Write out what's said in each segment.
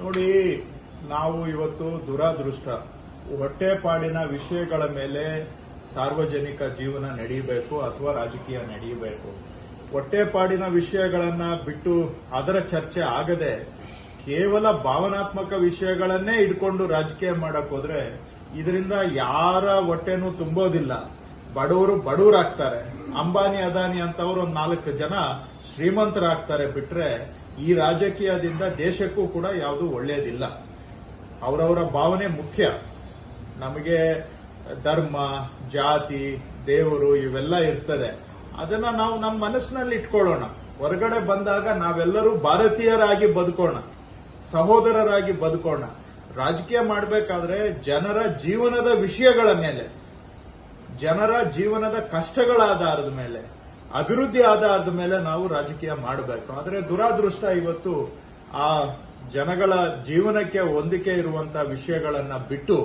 ನೋಡಿ, ನಾವು ಇವತ್ತು ದುರಾದೃಷ್ಟ. ಹೊಟ್ಟೆಪಾಡಿನ ವಿಷಯಗಳ ಮೇಲೆ ಸಾರ್ವಜನಿಕ ಜೀವನ ನಡೆಯಬೇಕು ಅಥವಾ ರಾಜಕೀಯ ನಡೆಯಬೇಕು ಹೊಟ್ಟೆಪಾಡಿನ ವಿಷಯಗಳನ್ನ ಬಿಟ್ಟು ಅದರ ಚರ್ಚೆ ಆಗದೆ ಕೇವಲ ಭಾವನಾತ್ಮಕ ವಿಷಯಗಳನ್ನೇ ಇಟ್ಕೊಂಡು ರಾಜಕೀಯ ಮಾಡಕ್ ಹೋದ್ರೆ ಇದರಿಂದ ಯಾರ ಹೊಟ್ಟೆನೂ ತುಂಬೋದಿಲ್ಲ. ಬಡವರು ಬಡವರಾಗ್ತಾರೆ. ಅಂಬಾನಿ, ಅದಾನಿ ಅಂತವ್ರು ಒಂದ್ ನಾಲ್ಕು ಜನ ಶ್ರೀಮಂತರಾಗ್ತಾರೆ ಬಿಟ್ರೆ ಈ ರಾಜಕೀಯದಿಂದ ದೇಶಕ್ಕೂ ಕೂಡ ಯಾವುದು ಒಳ್ಳೆಯದಿಲ್ಲ ಅವರವರ ಭಾವನೆ ಮುಖ್ಯ. ನಮಗೆ ಧರ್ಮ, ಜಾತಿ, ದೇವರು ಇವೆಲ್ಲ ಇರ್ತದೆ. ಅದನ್ನ ನಾವು ನಮ್ಮ ಮನಸ್ಸಿನಲ್ಲಿ ಇಟ್ಕೊಳ್ಳೋಣ. ಹೊರಗಡೆ ಬಂದಾಗ ನಾವೆಲ್ಲರೂ ಭಾರತೀಯರಾಗಿ ಬದುಕೋಣ. ಸಹೋದರರಾಗಿ ಬದುಕೋಣ. ರಾಜಕೀಯ ಮಾಡಬೇಕಾದ್ರೆ ಜನರ ಜೀವನದ ವಿಷಯಗಳ ಮೇಲೆ. ಜನರ ಜೀವನದ ಕಷ್ಟಗಳ ಆಧಾರದ ಮೇಲೆ, ಅಭಿವೃದ್ಧಿ ಆಧಾರದ ಮೇಲೆ ನಾವು ರಾಜಕೀಯ ಮಾಡಬೇಕು. ಆದರೆ ದುರಾದೃಷ್ಟ ಇವತ್ತು ಆ ಜನಗಳ ಜೀವನಕ್ಕೆ ಹೊಂದಿಕೆ ಇರುವಂತ ವಿಷಯಗಳನ್ನ ಬಿಟ್ಟು,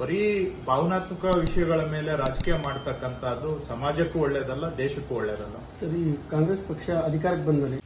ಬರೀ ಭಾವನಾತ್ಮಕ ವಿಷಯಗಳ ಮೇಲೆ ರಾಜಕೀಯ ಮಾಡ್ತಕ್ಕಂಥದ್ದು ಸಮಾಜಕ್ಕೂ ಒಳ್ಳೇದಲ್ಲ, ದೇಶಕ್ಕೂ ಒಳ್ಳೇದಲ್ಲ. ಸರಿ, ಕಾಂಗ್ರೆಸ್ ಪಕ್ಷ ಅಧಿಕಾರಕ್ಕೆ ಬಂದ ಮೇಲೆ